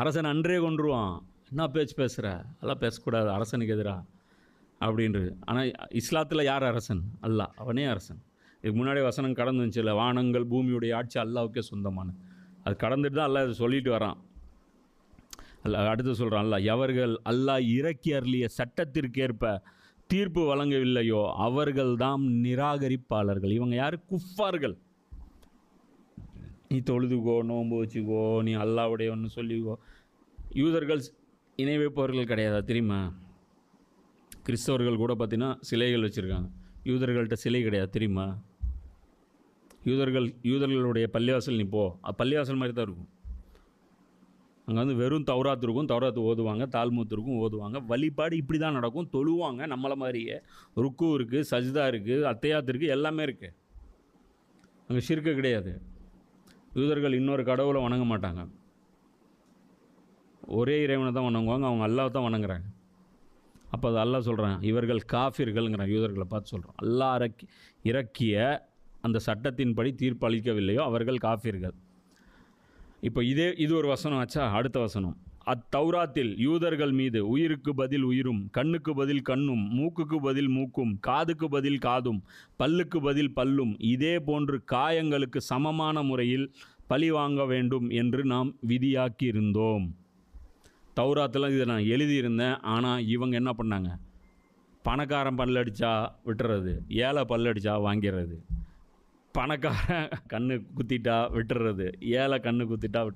அரசன் அன்றே கொன்றுவான். என்ன பேச்சு பேசுகிற அதெல்லாம் பேசக்கூடாது அரசனுக்கு எதிராக அப்படின்றது. ஆனால் இஸ்லாத்தில் யார் அரசன்? அல்லா அவனே அரசன். இதுக்கு முன்னாடி வசனம் கடந்து இல்லை வானங்கள் பூமியுடைய ஆட்சி அல்லாவுக்கே சொந்தமான அது கடந்துட்டு தான் அல்லாஹ் இதை சொல்லிட்டு வரான். அல்ல அடுத்து சொல்கிறான் அல்லா எவர்கள் அல்லாஹ் இறக்கி அருளிய சட்டத்திற்கேற்ப தீர்ப்பு வழங்கவில்லையோ அவர்கள்தான் நிராகரிப்பாளர்கள். இவங்க யார்? குஃபார்கள். நீ தொழுதுக்கோ நோன்பு வச்சுக்கோ நீ அல்லாவுடையவன்னு சொல்லிக்கோ. யூதர்கள் இணை வைப்பவர்கள் கிடையாதா தெரியுமா? கிறிஸ்தவர்கள் கூட பார்த்தீங்கன்னா சிலைகள் வச்சுருக்காங்க. யூதர்கள்ட்ட சிலை கிடையாது தெரியுமா? யூதர்கள் யூதர்களுடைய பள்ளிவாசல் நீ போ. பள்ளிவாசல் மாதிரி தான் இருக்கும். அங்கே வந்து வெறும் தௌராத் இருக்கும். தௌராத் ஓதுவாங்க தால்மூத் இருக்கும் ஓதுவாங்க. வழிபாடு இப்படி தான் நடக்கும். தொழுவாங்க நம்மளை மாதிரியே. ருக்கு இருக்குது சஜிதா இருக்குது அத்தையாத் இருக்குது எல்லாமே இருக்குது அங்கே ஷிர்க்கு கிடையாது. யூதர்கள் இன்னொரு கடவுளை வணங்க மாட்டாங்க. ஒரே இறைவனை தான் வணங்குவாங்க அவங்க அல்லாஹ் தான் வணங்குறாங்க. அப்போ அது அல்லாஹ் சொல்கிறான் இவர்கள் காஃபிர்கள்ங்கிறான் யூதர்களை பார்த்து சொல்கிறோம் அல்லாஹ் இறக்கி இறக்கிய அந்த சட்டத்தின்படி தீர்ப்பு அளிக்கவில்லையோ அவர்கள் காஃபிர்கள். இப்போ இதே இது ஒரு வசனம் ஆச்சா? அடுத்த வசனம். அத்தௌராத்தில் யூதர்கள் மீது உயிருக்கு பதில் உயிரும் கண்ணுக்கு பதில் கண்ணும் மூக்குக்கு பதில் மூக்கும் காதுக்கு பதில் காதும் பல்லுக்கு பதில் பல்லும் இதே போன்று காயங்களுக்கு சமமான முறையில் பழி வாங்க வேண்டும் என்று நாம் விதியாக்கியிருந்தோம். தௌராத்தில் இதை நான் எழுதியிருந்தேன். ஆனால் இவங்க என்ன பண்ணாங்க? பணக்காரன் பல்லடிச்சா விட்டுறது ஏழை பல்லடிச்சா வாங்கிறது. பணக்காரன் கண்ணு குத்திட்டா விட்டுறது ஏழை கண்ணு குத்திட்டா விட்டு